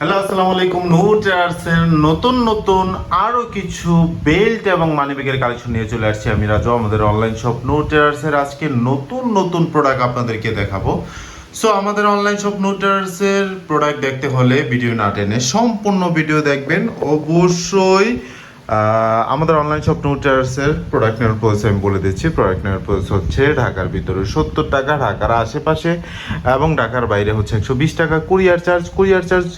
Hello, আসসালামু আলাইকুম। নূর ট্রেডার্সের নতুন নতুন আরও কিছু বেল্ট এবং মানিব্যাগের কালেকশন নিয়ে চলে আসছি আমি রাজু, আমাদের অনলাইন শপ নূর ট্রেডার্সের আজকে নতুন নতুন প্রোডাক্ট আপনাদেরকে দেখাবো। সো আমাদের অনলাইন শপ নূর ট্রেডার্সের প্রোডাক্ট দেখতে হলে ভিডিও না টেনে সম্পূর্ণ ভিডিও দেখবেন। অবশ্যই আমাদের অনলাইন শপ নূর ট্রেডার্সের প্রোডাক্ট নেওয়ার প্রসেস আমি বলে দিচ্ছি। প্রোডাক্ট নেওয়ার প্রসেস হচ্ছে ঢাকার ভিতরে সত্তর টাকা, ঢাকার আশেপাশে এবং ঢাকার বাইরে হচ্ছে একশো বিশ টাকা। কুরিয়ার চার্জ কুরিয়ার চার্জ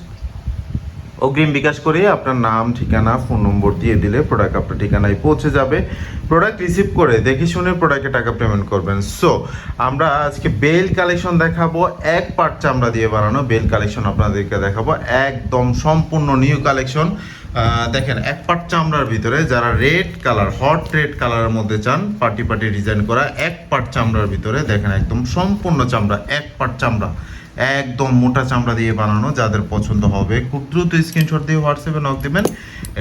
অগ্রিম বিকাশ করে আপনার নাম, ঠিকানা, ফোন নম্বর দিয়ে দিলে প্রোডাক্ট আপনার ঠিকানায় পৌঁছে যাবে। প্রোডাক্ট রিসিভ করে দেখে শুনে প্রোডাক্টে টাকা পেমেন্ট করবেন। সো আমরা আজকে বেল কালেকশন দেখাবো। এক পার্ট চামড়া দিয়ে বানানো বেল কালেকশন আপনাদেরকে দেখাবো। একদম সম্পূর্ণ নিউ কালেকশন দেখেন, এক পার্ট চামড়ার ভিতরে যারা রেড কালার হট রেড কালারের মধ্যে চান পার্টি পার্টি ডিজাইন করা এক পার্ট চামড়ার ভিতরে দেখেন, একদম সম্পূর্ণ চামড়া, এক পার্ট চামড়া। একদম মোটা চামড়া দিয়ে বানানো, যাদের পছন্দ হবে। খুব দ্রুত স্ক্রিনশট দিয়ে হোয়াটসঅ্যাপে নক দেবেন।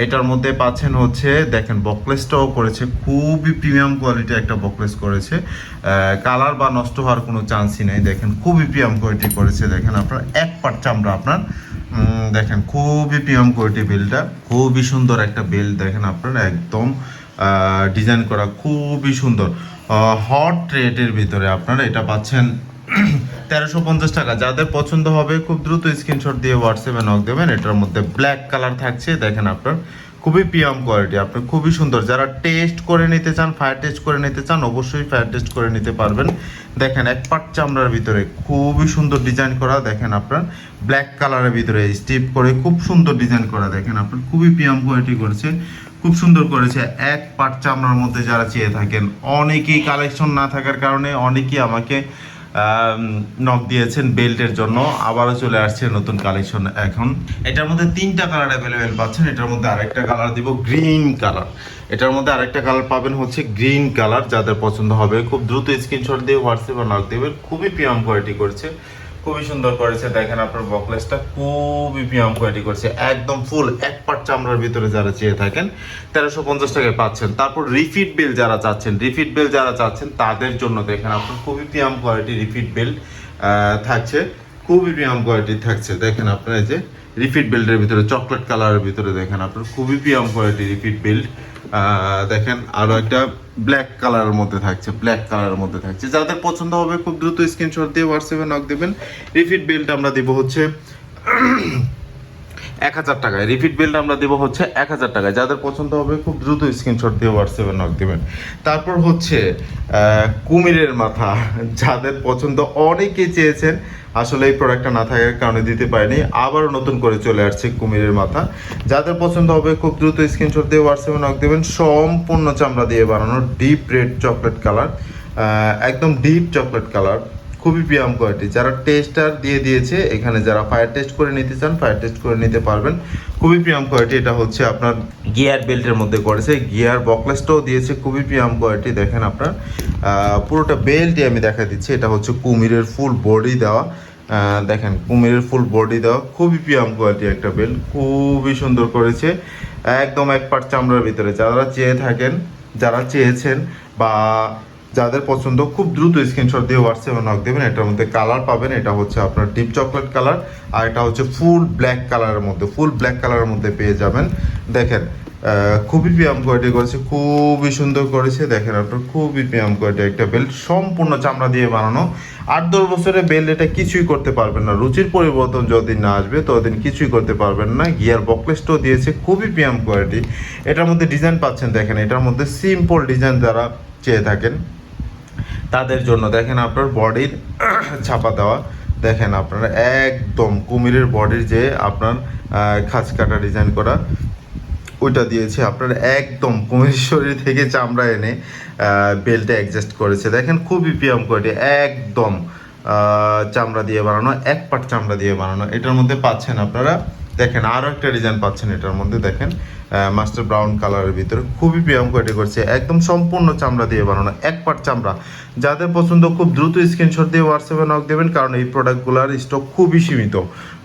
এটার মধ্যে পাচ্ছেন হচ্ছে, দেখেন বকলেসটাও করেছে। খুবই প্রিমিয়াম কোয়ালিটি একটা বকলেস করেছে। কালার বা নষ্ট হওয়ার কোনো চান্সই নেই। দেখেন, খুবই প্রিমিয়াম কোয়ালিটি করেছে। দেখেন, আপনার এক পাট চামড়া আপনার। দেখেন, খুবই প্রিমিয়াম কোয়ালিটি বেলটা খুবই সুন্দর একটা বেল দেখেন, আপনার একদম ডিজাইন করা খুবই সুন্দর। হট রেটের ভিতরে আপনারা এটা পাচ্ছেন তেরোশো পঞ্চাশ টাকা। যাদের পছন্দ হবে, খুব দ্রুত স্ক্রিনশট দিয়ে হোয়াটসঅ্যাপে নক দেবেন। এটার মধ্যে ব্ল্যাক কালার থাকছে, দেখেন আপনার। খুবই প্রিয়াম কোয়ালিটি আপনার খুবই সুন্দর। যারা টেস্ট করে নিতে চান ফায়ার টেস্ট করে নিতে চান, অবশ্যই ফায়ার টেস্ট করে নিতে পারবেন। দেখেন, এক পাট চামড়ার ভিতরে খুবই সুন্দর ডিজাইন করা, দেখেন আপনার। ব্ল্যাক কালারের ভিতরে স্টিপ করে খুব সুন্দর ডিজাইন করা, দেখেন আপনার। খুবই প্রিয়াম কোয়ালিটি করেছে, খুব সুন্দর করেছে। এক পাট চামড়ার মধ্যে যারা চেয়ে থাকেন, অনেকেই কালেকশন না থাকার কারণে অনেকেই আমাকে নক দিয়েছেন বেল্টের জন্য। আবারও চলে আসছে নতুন কালেকশন এখন। এটার মধ্যে তিনটা কালার অ্যাভেলেবেল পাচ্ছেন। এটার মধ্যে আরেকটা কালার দিব গ্রিন কালার এটার মধ্যে আরেকটা কালার পাবেন হচ্ছে গ্রিন কালার যাদের পছন্দ হবে। খুব দ্রুত স্ক্রিনশট দিয়ে হোয়াটসঅ্যাপে নক দেবেন। খুবই প্রিয়াম কোয়ালিটি করছে। খুবই সুন্দর করেছে। দেখেন আপনার বকলেসটা খুবই প্রিয়াম কোয়ালিটি করছে। একদম ফুল এক পাট চামড়ার ভিতরে যারা চেয়ে থাকেন, তেরোশো পঞ্চাশ টাকায় পাচ্ছেন। তারপর রিফিট বিল যারা চাচ্ছেন রিফিট বিল যারা চাচ্ছেন, তাদের জন্য দেখেন আপনার খুবই প্রিয়াম কোয়ালিটি রিফিট বিল থাকছে। খুবই প্রিয়াম কোয়ালিটি থাকছে। দেখেন আপনার যে রিফিট বেল্টের ভিতরে চকলেট কালারের ভিতরে দেখেন আপনার খুবই প্রিয়াম কোয়ালিটি রিফিট বেল্ট দেখেন আরও একটা ব্ল্যাক কালারের মধ্যে থাকছে ব্ল্যাক কালারের মধ্যে থাকছে। যাদের পছন্দ হবে খুব দ্রুত স্ক্রিনশট দিয়ে হোয়াটসঅ্যাপে নক দেবেন। রিফিট বেল্ট আমরা দেবো হচ্ছে এক হাজার টাকায়। রিপিট বিলটা আমরা দেবো হচ্ছে এক হাজার টাকায়। যাদের পছন্দ হবে, খুব দ্রুত স্ক্রিনশট দিয়ে হোয়াটসঅ্যাপে নক দেবেন। তারপর হচ্ছে কুমিরের মাথা। যাদের পছন্দ অনেকেই চেয়েছেন আসলে এই প্রোডাক্টটা না থাকার কারণে দিতে পারিনি। আবারও নতুন করে চলে আসছে কুমিরের মাথা। যাদের পছন্দ হবে, খুব দ্রুত স্ক্রিনশট দিয়ে হোয়াটসঅ্যাপে নক দেবেন। সম্পূর্ণ চামড়া দিয়ে বানানো ডিপ রেড চকলেট কালার একদম ডিপ চকলেট কালার খুবই প্রিয়াম কোয়ালিটি যারা টেস্টার দিয়ে দিয়েছে, এখানে যারা ফায়ার টেস্ট করে নিতে চান ফায়ার টেস্ট করে নিতে পারবেন। খুবই প্রিয়াম কোয়ালিটি এটা হচ্ছে আপনার গিয়ার বেল্টের মধ্যে করেছে। গিয়ার বকলেসটাও দিয়েছে, খুবই প্রিয়াম কোয়ালিটি দেখেন আপনার পুরোটা বেল্টই আমি দেখা দিচ্ছি। এটা হচ্ছে কুমিরের ফুল বডি দেওয়া। দেখেন, কুমিরের ফুল বডি দেওয়া। খুবই প্রিয়াম কোয়ালিটি একটা বেল্ট খুবই সুন্দর করেছে। একদম এক পাট চামড়ার ভিতরে। যারা চেয়ে থাকেন, যারা চেয়েছেন বা যাদের পছন্দ, খুব দ্রুত স্ক্রিনশট দিয়ে হোয়াটসঅ্যাপে নক দেবেন। এটার মধ্যে কালার পাবেন। এটা হচ্ছে আপনার ডিপ চকলেট কালার আর এটা হচ্ছে ফুল ব্ল্যাক কালারের মধ্যে ফুল ব্ল্যাক কালারের মধ্যে পেয়ে যাবেন। দেখেন খুবই প্রিয়াম কোয়ালিটি করেছে, খুবই সুন্দর করেছে। দেখেন আপনার খুবই প্রিয়াম কোয়ালিটি একটা বেল্ট সম্পূর্ণ চামড়া দিয়ে বানানো। আট দশ বছরের বেল্ট এটা কিছুই করতে পারবেন না। রুচির পরিবর্তন যতদিন না আসবে, ততদিন কিছুই করতে পারবেন না। গিয়ার বকলেসটাও দিয়েছে, খুবই প্রিয়াম কোয়ালিটি এটার মধ্যে ডিজাইন পাচ্ছেন, দেখেন। এটার মধ্যে সিম্পল ডিজাইন যারা চেয়ে থাকেন তাদের জন্য। দেখেন আপনার বডির ছাপা দেওয়া। দেখেন আপনারা একদম কুমিরের বডির যে আপনার খাঁজ কাটা ডিজাইন করা, ওইটা দিয়েছে। আপনার একদম কুমির শরীর থেকে চামড়া এনে বেল্টে অ্যাডজাস্ট করেছে। দেখেন খুবই প্রিয়াম কোয়ালিটি একদম চামড়া দিয়ে বানানো, এক পাট চামড়া দিয়ে বানানো। এটার মধ্যে পাচ্ছেন আপনারা, দেখেন আরও একটা ডিজাইন পাচ্ছেন এটার মধ্যে, দেখেন। মাস্টার ব্রাউন কালারের ভিতরে। খুবই প্রিয়াম কোয়ালিটি করছে। একদম সম্পূর্ণ চামড়া দিয়ে বানানো, এক পাট চামড়া। যাদের পছন্দ, খুব দ্রুত স্ক্রিনশট দিয়ে হোয়াটসঅ্যাপে নক দেবেন, কারণ এই প্রোডাক্টগুলোর স্টক খুবই সীমিত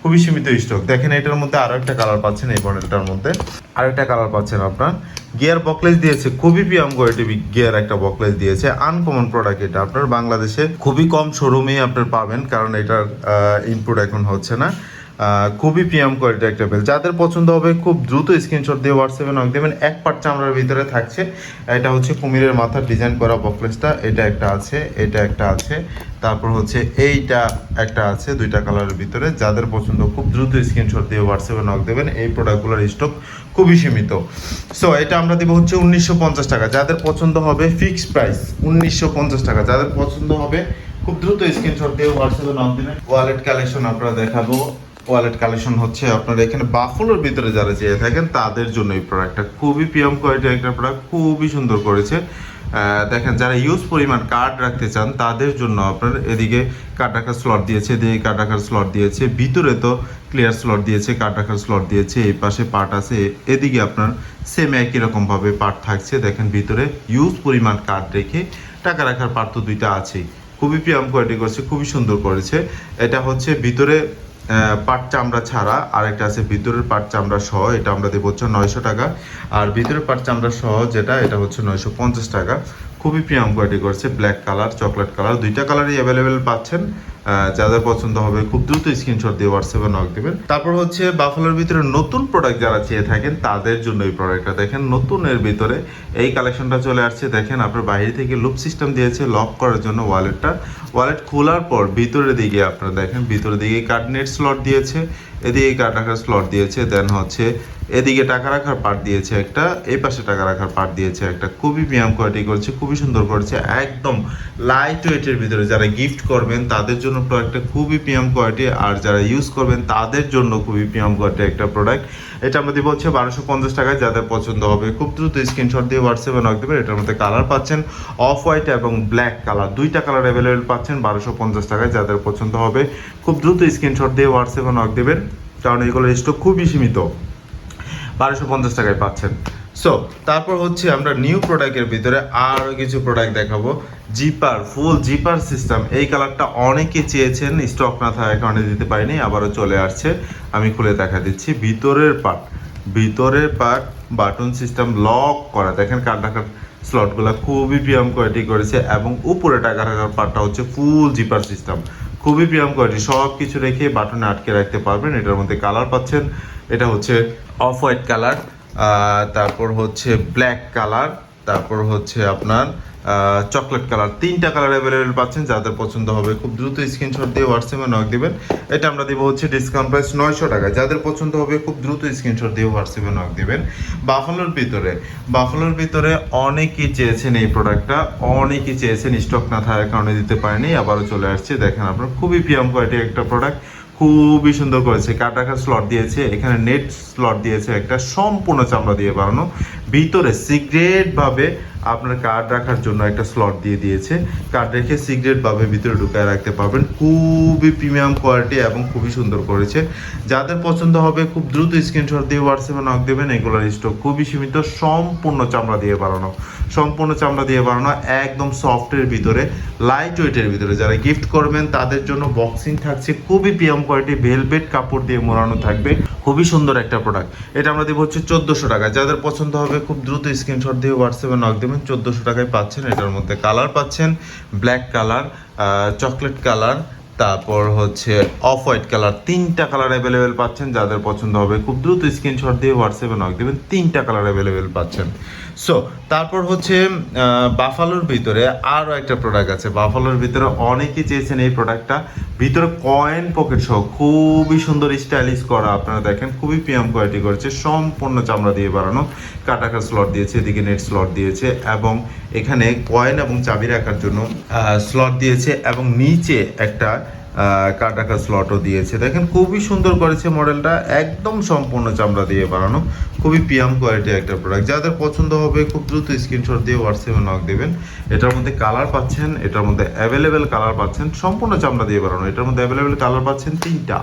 খুবই সীমিত স্টক দেখেন, এটার মধ্যে আরও একটা কালার পাচ্ছেন এই মডেলটার মধ্যে। আরেকটা কালার পাচ্ছেন আপনার। গিয়ার বকলেস দিয়েছে। খুবই প্রিয়াম কোয়ালিটি গিয়ার একটা বকলেস দিয়েছে। আনকমন প্রোডাক্ট এটা আপনার। বাংলাদেশে খুবই কম শোরুমেই আপনার পাবেন, কারণ এটার ইনপুট এখন হচ্ছে না। খুবই প্রিয়াম কোয়ালিটি একটা বেল যাদের পছন্দ হবে খুব দ্রুত স্ক্রিনশট দিয়ে হোয়াটসঅ্যাপে নক দেবেন এক পার্ট চামড়ার ভিতরে থাকছে। এটা হচ্ছে কুমিরের মাথার ডিজাইন করা বকলেসটা এটা একটা আছে, এটা একটা আছে। তারপর হচ্ছে এইটা একটা আছে, দুইটা কালারের ভিতরে। যাদের পছন্দ খুব দ্রুত স্ক্রিনশট দিয়ে হোয়াটসঅ্যাপে নক দেবেন। এই প্রোডাক্টগুলোর স্টক খুবই সীমিত। সো এটা আমরা দেবো হচ্ছে উনিশশো পঞ্চাশ টাকা। যাদের পছন্দ হবে ফিক্সড প্রাইস উনিশশো পঞ্চাশ টাকা। যাদের পছন্দ হবে খুব দ্রুত স্ক্রিনশট দিয়ে হোয়াটসঅ্যাপে নক দেবেন। ওয়ালেট কালেকশন আপনারা দেখাবো। ওয়ালেট কালেকশন হচ্ছে আপনারা এখানে বাফলোর ভিতরে যারা চেয়ে থাকেন, তাদের জন্য এই প্রোডাক্টটা খুবই প্রিয়ম কোয়ালিটির একটা প্রোডাক্ট খুবই সুন্দর করেছে। দেখেন, যারা ইউজ পরিমাণ কার্ড রাখতে চান, তাদের জন্য আপনার এদিকে কার্ড রাখার স্লট দিয়েছে, এদিকে কার্ড রাখার স্লট দিয়েছে, ভিতরে তো ক্লিয়ার স্লট দিয়েছে কার্ড রাখার স্লট দিয়েছে, এই পাশে পার্ট আছে, এদিকে আপনার সেম একই রকমভাবে পার্ট থাকছে। দেখেন, ভিতরে ইউজ পরিমাণ কার্ড রেখে টাকা রাখার পার্ট তো দুইটা আছেই। খুবই প্রিয়াম কোয়ালিটি করেছে, খুবই সুন্দর করেছে। এটা হচ্ছে ভিতরে পাট চামড়া ছাড়া আর একটা আছে ভিতরের পাট চামড়া সহ, এটা আমরা দেবো হচ্ছে নয়শো টাকা। আর ভিতরের পাট চামড়া সহ যেটা, এটা হচ্ছে নয়শো পঞ্চাশ টাকা। খুবই প্রিয়াম কোয়ালিটি করছে ব্ল্যাক কালার চকলেট কালার দুইটা কালারই অ্যাভেলেবেল পাচ্ছেন। যাদের পছন্দ হবে, খুব দ্রুত স্ক্রিনশট দিয়ে হোয়াটসঅ্যাপে নক দেবেন। তারপর হচ্ছে বাফালোর ভিতরে নতুন প্রোডাক্ট যারা চেয়ে থাকেন, তাদের জন্য এই প্রোডাক্টটা দেখেন, নতুনের ভিতরে এই কালেকশনটা চলে আসছে। দেখেন, আপনার বাইরে থেকে লুপ সিস্টেম দিয়েছে লক করার জন্য ওয়ালেটটা ওয়ালেট খোলার পর ভিতরের দিকে আপনারা দেখেন, ভিতরের দিকে কার্ড নেট স্লট দিয়েছে। এদিকে টাকার স্লট দিয়েছে দেন হচ্ছে এদিকে টাকা রাখার পার্ট দিয়েছে একটা, এই পাশে টাকা রাখার পার্ট দিয়েছে একটা। খুবই ব্যায়াম কোয়ালিটি করছে, খুবই সুন্দর করেছে, একদম লাইট ওয়েটের ভিতরে যারা গিফট করবেন, তাদের জন্য প্রোডাক্টটা খুবই প্রিয়াম কোয়ালিটি আর যারা ইউজ করবেন, তাদের জন্য খুবই প্রিয়াম কোয়ালিটি একটা প্রোডাক্ট এটা আমরা বলছে বারোশো পঞ্চাশ টাকায়, যাদের পছন্দ হবে। খুব দ্রুত স্ক্রিনশট দিয়ে হোয়াটসঅ্যাপে নক দেবেন, এটার মধ্যে কালার পাচ্ছেন অফ হোয়াইট এবং ব্ল্যাক কালার দুইটা কালার অ্যাভেলেবেল পাচ্ছেন বারোশো পঞ্চাশ টাকায়, যাদের পছন্দ হবে। খুব দ্রুত স্ক্রিনশট দিয়ে হোয়াটসঅ্যাপে নক দেবেন, কারণ এগুলোর স্টক খুবই সীমিত। বারোশো পঞ্চাশ টাকায় পাচ্ছেন। সো তারপর হচ্ছে আমরা নিউ প্রোডাক্টের ভিতরে আরও কিছু প্রোডাক্ট দেখাবো। জিপার ফুল জিপার সিস্টেম এই কালারটা অনেকে চেয়েছেন স্টক না থাকার কারণে দিতে পারিনি, আবারও চলে আসছে। আমি খুলে দেখা দিচ্ছি। ভিতরের পার্ট ভিতরের পার্ট বাটন সিস্টেম লক করা। দেখেন কার রাখার স্লটগুলো খুবই প্রিয়াম কোয়ালিটি করেছে এবং উপরে টাকা রাখার পার্টটা হচ্ছে ফুল জিপার সিস্টেম খুবই প্রিয়াম কোয়ালিটি সব কিছু রেখে বাটনে আটকে রাখতে পারবেন। এটার মধ্যে কালার পাচ্ছেন। এটা হচ্ছে অফ হোয়াইট কালার তারপর হচ্ছে ব্ল্যাক কালার তারপর হচ্ছে আপনার চকলেট কালার তিনটা কালার অ্যাভেলেবেল পাচ্ছেন, যাদের পছন্দ হবে। খুব দ্রুত স্ক্রিনশট দিয়ে হোয়াটসঅ্যাপে নক দিবেন। এটা আমরা দেবো হচ্ছে ডিসকাউন্ট প্রাইস নয়শো টাকা। যাদের পছন্দ হবে, খুব দ্রুত স্ক্রিনশট দিয়ে হোয়াটসঅ্যাপে নক দিবেন। বাফালোর ভিতরে বাফলোর ভিতরে অনেকেই চেয়েছেন এই প্রোডাক্টটা অনেকেই চেয়েছেন স্টক না থাকার কারণে দিতে পারেনি। আবারও চলে আসছে। দেখেন আপনার খুবই প্রিয়াম কোয়ালিটির একটা প্রোডাক্ট খুবই সুন্দর করেছে। কাট স্লট দিয়েছে, এখানে নেট স্লট দিয়েছে একটা, সম্পূর্ণ চামড়া দিয়ে বানানো। ভিতরে সিক্রেট ভাবে আপনার কার্ড রাখার জন্য একটা স্লট দিয়ে দিয়েছে। কার্ড রেখে সিক্রেট ভাবে ভিতরে ঢুকায় রাখতে পারবেন। খুবই প্রিমিয়াম কোয়ালিটি এবং খুবই সুন্দর করেছে। যাদের পছন্দ হবে খুব দ্রুত স্ক্রিনশট দিয়ে হোয়াটসঅ্যাপে নক দেবেন। এগুলোর স্টক খুবই সীমিত, সম্পূর্ণ চামড়া দিয়ে বানানো। সম্পূর্ণ চামড়া দিয়ে বানানো, একদম সফটের ভিতরে লাইট ওয়েটের ভিতরে। যারা গিফট করবেন, তাদের জন্য বক্সিং থাকছে। খুবই প্রিয়াম কোয়ালিটি ভেলভেট কাপড় দিয়ে মোড়ানো থাকবে। খুবই সুন্দর একটা প্রোডাক্ট এটা আমরা দেবো হচ্ছে চোদ্দোশো টাকা। যাদের পছন্দ হবে খুব দ্রুত স্ক্রিনশট দিয়ে হোয়াটসঅ্যাপে নক দেবেন। চোদ্দোশো টাকায় পাচ্ছেন, এটার মধ্যে কালার পাচ্ছেন। ব্ল্যাক কালার চকলেট কালার তারপর হচ্ছে অফ হোয়াইট কালার তিনটা কালার অ্যাভেলেবেল পাচ্ছেন। যাদের পছন্দ হবে, খুব দ্রুত স্ক্রিনশট দিয়ে হোয়াটসঅ্যাপে নক দেবেন। তিনটা কালার অ্যাভেলেবেল পাচ্ছেন। সো তারপর হচ্ছে বাফালোর ভিতরে আরও একটা প্রোডাক্ট আছে। বাফালোর ভিতরে অনেকেই চেয়েছেন এই প্রোডাক্টটা ভিতরে কয়েন পকেট সহ খুবই সুন্দর স্টাইলিশ করা আপনারা দেখেন, খুবই প্রিয়াম কোয়ালিটি করেছে। সম্পূর্ণ চামড়া দিয়ে বানানো, কাটাকার স্লট দিয়েছে, এদিকে নেট স্লট দিয়েছে এবং এখানে কয়েন এবং চাবি রাখার জন্য স্লট দিয়েছে এবং নিচে একটা রাখার স্লটও দিয়েছে। দেখেন, খুবই সুন্দর করেছে মডেলটা। একদম সম্পূর্ণ চামড়া দিয়ে বানানো। খুবই পিয়াম কোয়ালিটি একটা প্রোডাক্ট যাদের পছন্দ হবে, খুব দ্রুত স্ক্রিনশট দিয়ে হোয়াটসঅ্যাপে নক দেবেন। এটার মধ্যে কালার পাচ্ছেন, এটার মধ্যে অ্যাভেলেবেল কালার পাচ্ছেন। সম্পূর্ণ চামড়া দিয়ে বানানো। এটার মধ্যে অ্যাভেলেবেল কালার পাচ্ছেন তিনটা।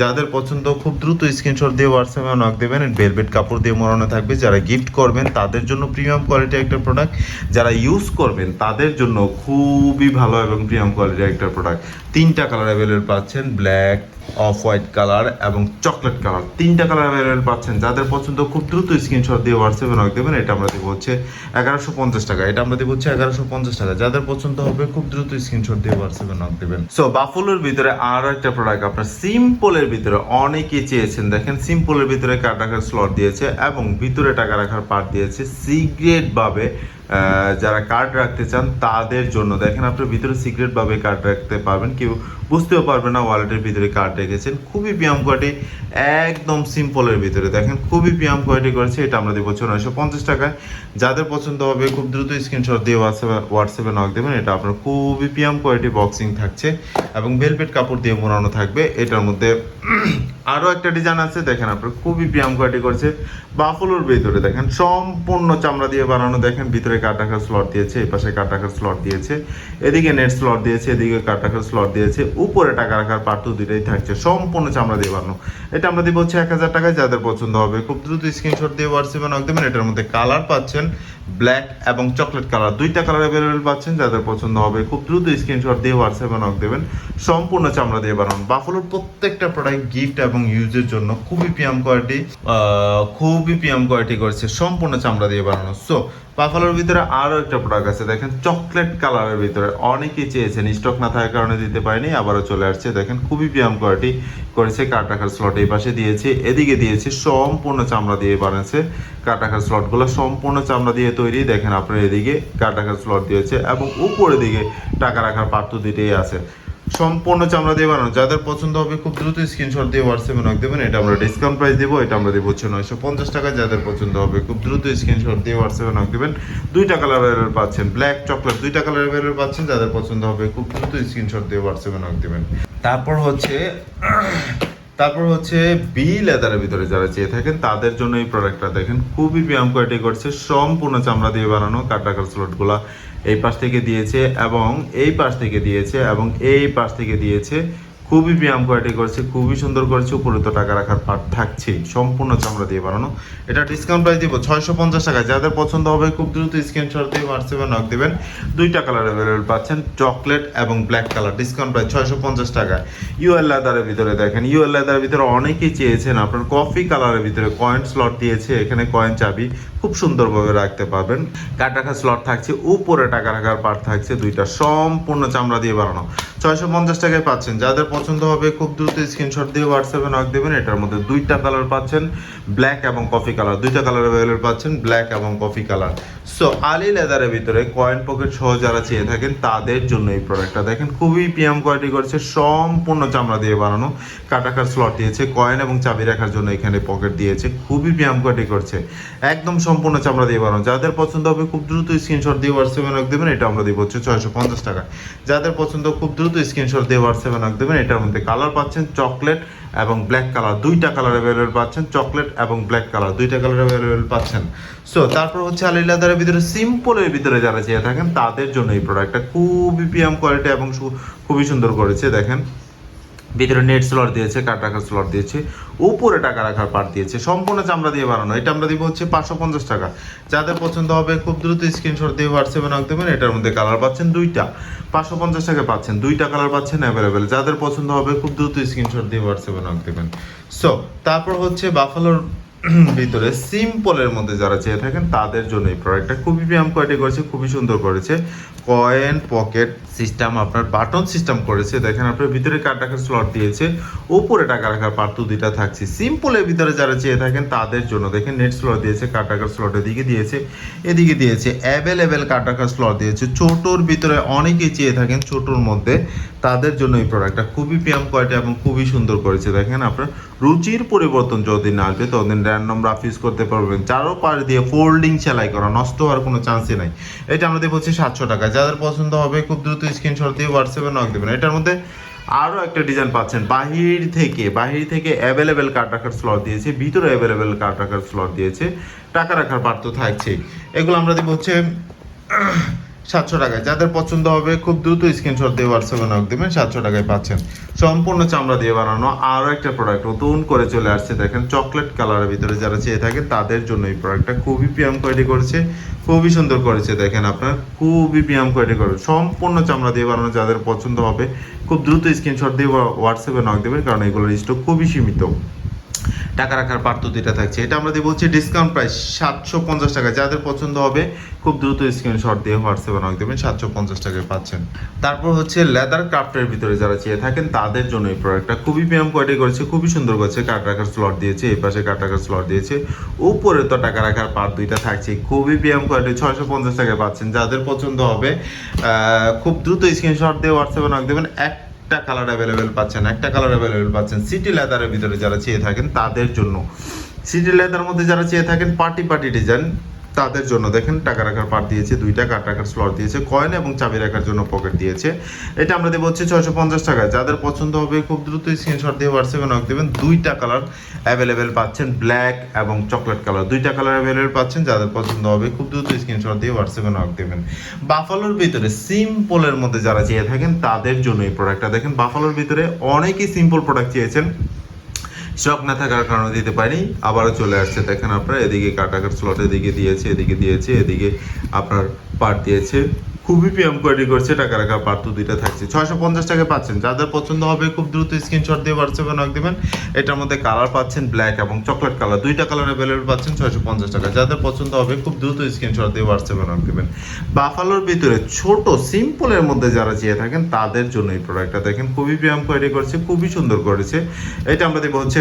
যাদের পছন্দ খুব দ্রুত স্ক্রিনশট দিয়ে হোয়াটসঅ্যাপে নক দেবেন ভেলভেট কাপড় দিয়ে মরানো থাকবে, যারা গিফট করবেন তাদের জন্য প্রিমিয়াম কোয়ালিটি একটা প্রোডাক্ট যারা ইউজ করবেন তাদের জন্য খুবই ভালো এবং প্রিমিয়াম কোয়ালিটির একটা প্রোডাক্ট তিনটা কালার অ্যাভেলেবেল পাচ্ছেন ব্ল্যাক অফ হোয়াইট কালার এবং চকলেট কালার। তিনটা কালার অ্যাভেলেবেল পাচ্ছেন। যাদের পছন্দ খুব দ্রুত স্ক্রিনশট দিয়ে হোয়াটসঅ্যাপে নক দেবেন। এটা আমরা দেবো হচ্ছে এগারোশো পঞ্চাশ টাকা। এটা আমরা দেবো হচ্ছে এগারোশো পঞ্চাশ টাকা। যাদের পছন্দ হবে খুব দ্রুত স্ক্রিনশট দিয়ে হোয়াটসঅ্যাপে নক দেবেন। সো বাফুলোর ভিতরে আরও একটা প্রোডাক্ট আপনার সিম্পলের ভিতরে অনেকেই চেয়েছেন। দেখেন সিম্পলের ভিতরে কার্ড রাখার স্লট দিয়েছে এবং ভিতরে টাকা রাখার পার্ট দিয়েছে। সিগ্রেট ভাবে যারা কার্ড রাখতে চান, তাদের জন্য। দেখেন আপনি ভিতরে সিক্রেট ভাবে কার্ড রাখতে পারবেন। কেউ বুঝতেও পারবে না ওয়ালেটের ভিতরে কার্ড রেখেছেন। খুবই পিয়াম কোয়ালিটি একদম সিম্পলের ভিতরে। দেখেন, খুবই পিয়াম কোয়ালিটি করেছে, এটা আমরা দেবো নয়শো পঞ্চাশ টাকায়। যাদের পছন্দ হবে, খুব দ্রুত স্ক্রিনশট দিয়ে হোয়াটসঅ্যাপে হোয়াটসঅ্যাপে নক দেবেন। এটা আপনার খুবই পিয়াম কোয়ালিটি বক্সিং থাকছে এবং ভেলভেট কাপড় দিয়ে মোড়ানো থাকবে। এটার মধ্যে আরও একটা ডিজাইন আছে। দেখেন, আপনার খুবই পিয়াম কোয়ালিটি করছে। বাফলোর ভিতরে দেখেন, সম্পূর্ণ চামড়া দিয়ে বানানো। দেখেন, ভিতরে কাঠ রাখার স্লট দিয়েছে, এই পাশে রাখার স্লট দিয়েছে, এদিকে নেট স্লট দিয়েছে, এদিকে কাঠ রাখার স্লট দিয়েছে, উপরে টাকা রাখার পার্থ দুটাই থাকছে, সম্পূর্ণ চামড়া দিয়ে বানানো। এটা আমরা দিব হচ্ছে এক হাজার টাকায়, যাদের পছন্দ হবে, খুব দ্রুত স্ক্রিনশট দিয়ে হোয়াটসঅ্যাপে দেবেন এটার মধ্যে কালার পাচ্ছেন ব্ল্যাক এবং চকলেট কালার। দুইটা কালার অ্যাভেলেবেল পাচ্ছেন, যাদের পছন্দ হবে খুব দ্রুত স্ক্রিনশট দিয়ে হোয়াটসঅ্যাপে নক দেবেন, সম্পূর্ণ চামড়া দিয়ে বানানো। বাফলোর প্রত্যেকটা প্রোডাক্ট গিফট এবং ইউজের জন্য খুবই পিয়াম কোয়ালিটি খুবই পিয়াম কোয়ালিটি করেছে সম্পূর্ণ চামড়া দিয়ে বানানো। সো বাফালোর ভিতরে আরও একটা প্রোডাক্ট আছে, দেখেন চকলেট কালারের ভিতরে। অনেকেই চেয়েছেন স্টক না থাকার কারণে দিতে পারিনি, আবারও চলে আসছে। দেখেন খুবই পিয়াম কোয়ালিটি করেছে কাঠ রাখার স্লট এই পাশে দিয়েছে, এদিকে দিয়েছে সম্পূর্ণ চামড়া দিয়ে বানিয়েছে কাঠ রাখার স্লটগুলো সম্পূর্ণ চামড়া দিয়ে তৈরি, দেখেন আপনার এদিকে কাঠ রাখার স্লট দিয়েছে এবং উপরের দিকে টাকা রাখার পাত্র দুইটাই আছে। সম্পূর্ণ চামড়া দিয়ে বানানো। যাদের পছন্দ হবে খুব দ্রুত স্ক্রিনশট দিয়ে হোয়াটসঅ্যাপে নক দেবেন। এটা আমরা ডিসকাউন্ট প্রাইস দেবো, এটা আমরা দেবো হচ্ছে নয়শো পঞ্চাশ টাকা। যাদের পছন্দ হবে খুব দ্রুত স্ক্রিনশট দিয়ে হোয়াটসঅ্যাপে নক দেবেন। দুইটা কালার পাচ্ছেন। ব্ল্যাক চকলেট দুইটা কালার পাচ্ছেন। যাদের পছন্দ হবে খুব দ্রুত স্ক্রিনশট দিয়ে হোয়াটসঅ্যাপে নক দেবেন। তারপর হচ্ছে তারপর হচ্ছে বি লেদারের ভিতরে যারা চেয়ে থাকেন, তাদের জন্য এই প্রোডাক্টটা দেখেন, খুবই ব্যায়াম কোয়ালিটি করছে, সম্পূর্ণ চামড়া দিয়ে বানানো কাটাকার স্লটগুলা এই পাশ থেকে দিয়েছে এবং এই পাশ থেকে দিয়েছে এবং এই পাশ থেকে দিয়েছে খুবই ব্যায়াম কোয়ালিটি করছে, খুবই সুন্দর করেছে উপরে তো টাকা রাখার পার্ট থাকছেই সম্পূর্ণ চামড়া দিয়ে বানানো। এটা ডিসকাউন্ট প্রাইস দিব, ছয়শো পঞ্চাশ টাকা যাদের পছন্দ হবে খুব দ্রুত স্ক্রিনশট দিয়ে হোয়াটসঅ্যাপে নক দেবেন। দুইটা কালার অ্যাভেলেবেল পাচ্ছেন চকলেট এবং ব্ল্যাক কালার ডিসকাউন্ট প্রাইস ছয়শো পঞ্চাশ টাকা ইউএল লেদারের ভিতরে দেখেন ইউএল লেদারের ভিতরে অনেকেই চেয়েছেন, আপনার কফি কালারের ভিতরে কয়েন স্লট দিয়েছে, এখানে কয়েন চাবি। খুব সুন্দরভাবে রাখতে পারবেন। কাঠ রাখার স্লট থাকছে, উপরে টাকা রাখার পার্ট থাকছে, দুইটা সম্পূর্ণ চামড়া দিয়ে বানানো। ছয়শো পঞ্চাশ টাকায় পাচ্ছেন। যাদের পছন্দ হবে, খুব দ্রুত স্ক্রিনশট দিয়ে হোয়াটসঅ্যাপে নক দেবেন। এটার মধ্যে দুইটা কালার পাচ্ছেন ব্ল্যাক এবং কফি কালার দুইটা কালার অ্যাভেলেবল পাচ্ছেন ব্ল্যাক এবং কফি কালার সো আলি লেদারের ভিতরে কয়েন পকেট সহ যারা চেয়ে থাকেন, তাদের জন্য এই প্রোডাক্টটা দেখেন, খুবই পিএম কোয়ালিটি করেছে, সম্পূর্ণ চামড়া দিয়ে বানানো, কাটাকার স্লট দিয়েছে কয়েন এবং চাবি রাখার জন্য এখানে পকেট দিয়েছে, খুবই পিএম কোয়ালিটি করছে। একদম সম্পূর্ণ চামড়া দিয়ে বানানো। যাদের পছন্দ হবে, খুব দ্রুত স্ক্রিনশট দিয়ে হোয়াটসঅ্যাপে নক দেবেন, এটা আমরা দিব হচ্ছে ছয়শো পঞ্চাশ টাকা। যাদের পছন্দ, খুব দ্রুত স্ক্রিনশট দিয়ে হোয়াটসঅ্যাপে নক দেবেন, এটার মধ্যে কালার পাচ্ছেন চকলেট এবং ব্ল্যাক কালার দুইটা কালার অ্যাভেলেবেল পাচ্ছেন চকলেট এবং ব্ল্যাক কালার দুইটা কালার অ্যাভেলেবেল পাচ্ছেন। সো তারপর হচ্ছে আলি লেদারের ভিতরে সিম্পলের ভিতরে যারা চেয়ে থাকেন, তাদের জন্য এই প্রোডাক্টটা খুবই পিএম কোয়ালিটি এবং খুবই সুন্দর করেছে, দেখেন। ভিতরে নেট স্লট দিয়েছে কাঠ রাখার স্লট দিয়েছে, উপরে টাকা রাখার পার্ট দিয়েছে, সম্পূর্ণ চামড়া দিয়ে বানানো। এটা আমরা দিব হচ্ছে পাঁচশো পঞ্চাশ টাকা। যাদের পছন্দ হবে, খুব দ্রুত স্ক্রিনশট দিয়ে হোয়াটসঅ্যাপে নক দেবেন, এটার মধ্যে কালার পাচ্ছেন দুইটা। পাঁচশো পঞ্চাশ টাকা পাচ্ছেন, দুইটা কালার পাচ্ছেন অ্যাভেলেবেল যাদের পছন্দ হবে, খুব দ্রুত স্ক্রিনশট দিয়ে হোয়াটসঅ্যাপে নক দেবেন। সো তারপর হচ্ছে বাফালোর ভিতরে সিম্পলের মধ্যে যারা চেয়ে থাকেন, তাদের জন্য এই প্রোডাক্টটা খুবই ব্যায়াম কোয়ালিটি করেছে? খুবই সুন্দর করেছে। কয়েন পকেট সিস্টেম আপনার বাটন সিস্টেম করেছে। দেখেন আপনার ভিতরে কার্ড রাখার স্লট দিয়েছে। উপরে টাকা রাখার পার্ট দুইটা থাকছে। সিম্পলের ভিতরে যারা চেয়ে থাকেন, তাদের জন্য। দেখেন নেট স্লট দিয়েছে কার্ড রাখার স্লট এদিকে দিয়েছে এদিকে দিয়েছে। অ্যাভেলেবেল কার্ড রাখার স্লট দিয়েছে। ছোটোর ভিতরে অনেকেই চেয়ে থাকেন, ছোটোর মধ্যে। তাদের জন্য এই প্রোডাক্টটা খুবই পিয়াম কোয়ালিটি এবং খুবই সুন্দর করেছে। দেখেন আপনার রুচির পরিবর্তন যতদিন আসবে, ততদিন র্যান্ডম রাফ ইউজ করতে পারবেন। চারো পাশ দিয়ে ফোল্ডিং সেলাই করা, নষ্ট হওয়ার কোনো চান্সই নাই। এটা আমাদের বলছি সাতশো টাকা। যাদের পছন্দ হবে, খুব দ্রুত স্ক্রিনশট দিয়ে হোয়াটসঅ্যাপে নক দেবেন। এটার মধ্যে আরও একটা ডিজাইন পাচ্ছেন। বাহির থেকে বাহির থেকে অ্যাভেলেবেল কার্ড রাখার স্লট দিয়েছে, ভিতরে অ্যাভেলেবেল কার্ড রাখার স্লট দিয়েছে। টাকা রাখার পার্থ থাকছে এগুলো আমরা দেবো হচ্ছে সাতশো টাকায়। যাদের পছন্দ হবে, খুব দ্রুত স্ক্রিনশট দিয়ে হোয়াটসঅ্যাপে নক দেবেন, সাতশো টাকায় পাচ্ছেন। সম্পূর্ণ চামড়া দিয়ে বানানো আরও একটা প্রোডাক্ট নতুন করে চলে আসছে। দেখেন চকলেট কালারের ভিতরে যারা চেয়ে থাকে, তাদের জন্য এই প্রোডাক্টটা খুবই পিয়াম কোয়ালিটি করেছে, খুবই সুন্দর করেছে। দেখেন আপনার, খুবই পিয়াম কোয়ালিটি করে সম্পূর্ণ চামড়া দিয়ে বানানো যাদের পছন্দ হবে, খুব দ্রুত স্ক্রিনশট দিয়ে হোয়াটসঅ্যাপে নক দেবেন, কারণ এগুলোর স্টক খুবই সীমিত। টাকা রাখার পদ্ধতিটা থাকছে। এটা আমরা দিয়ে বলছি ডিসকাউন্ট প্রাইস সাতশো পঞ্চাশ টাকা। যাদের পছন্দ হবে, খুব দ্রুত স্ক্রিনশট দিয়ে হোয়াটসঅ্যাপে নক দেবেন, সাতশো পঞ্চাশ টাকায় পাচ্ছেন। তারপর হচ্ছে লেদার ক্রাফটের ভিতরে যারা চেয়ে থাকেন, তাদের জন্য এই প্রোডাক্টটা খুবই প্রিয়াম কোয়ালিটি করেছে, খুবই সুন্দর করেছে কাট রাখার স্লট দিয়েছে, এই পাশে কাট রাখার স্লট দিয়েছে। উপরে তো টাকা রাখার পার দুইটা থাকছে, খুবই প্রিয়াম কোয়ালিটি ছয়শো পঞ্চাশ টাকায় পাচ্ছেন। যাদের পছন্দ হবে খুব দ্রুত স্ক্রিনশট দিয়ে হোয়াটসঅ্যাপে নক দেবেন। এক একটা কালার অ্যাভেলেবেল পাচ্ছেন, একটা কালার অ্যাভেলেবেল পাচ্ছেন। সিটি লেদারের ভিতরে যারা চেয়ে থাকেন, তাদের জন্য। সিটি লেদার মধ্যে যারা চেয়ে থাকেন পার্টি পার্টি ডিজাইন তাদের জন্য দেখেন, টাকা রাখার পার দিয়েছে, দুইটা কাট রাখার স্লট দিয়েছে কয়েন এবং চাবি রাখার জন্য পকেট দিয়েছে। এটা আমরা দেবো হচ্ছে ছয়শো পঞ্চাশ টাকা যাদের পছন্দ হবে, খুব দ্রুত স্ক্রিনশট দিয়ে হোয়াটসঅ্যাপে নক দেবেন। দুইটা কালার অ্যাভেলেবেল পাচ্ছেন ব্ল্যাক এবং চকলেট কালার দুইটা কালার অ্যাভেলেবেল পাচ্ছেন, যাদের পছন্দ হবে, খুব দ্রুত স্ক্রিনশট দিয়ে হোয়াটসঅ্যাপে নক দেবেন। বাফালোর ভিতরে সিম্পলের মধ্যে যারা চেয়ে থাকেন, তাদের জন্য এই প্রোডাক্টটা দেখেন বাফালোর ভিতরে অনেকেই সিম্পল প্রোডাক্ট চেয়েছেন। স্টক না থাকার কারণে দিতে পারি আবারও চলে আসছে, দেখেন আপনার, এদিকে কাটাকার স্লট এদিকে দিয়েছে এদিকে দিয়েছে, এদিকে আপনার পার দিয়েছে। খুবই পিএম কোয়ালিটি করছে, টাকা রাখা তো দুইটা থাকছে। ছয়শো পঞ্চাশ টাকা পাচ্ছেন। যাদের পছন্দ হবে, খুব দ্রুত স্ক্রিনশট দিয়ে হোয়াটসঅ্যাপে নক দেবেন। এটার মধ্যে কালার পাচ্ছেন ব্ল্যাক এবং চকলেট কালার দুইটা কালার অ্যাভেলেবল পাচ্ছেন ছয়শো পঞ্চাশ টাকা যাদের পছন্দ হবে, খুব দ্রুত স্ক্রিনশট দিয়ে হোয়াটসঅ্যাপে নক দেবেন। বাফালোর ভিতরে ছোট সিম্পলের মধ্যে যারা চেয়ে থাকেন, তাদের জন্য এই প্রোডাক্টটা দেখেন, খুবই পিএম কোয়ালিটি করছে, খুবই সুন্দর করেছে। এটা আমরা দেবো হচ্ছে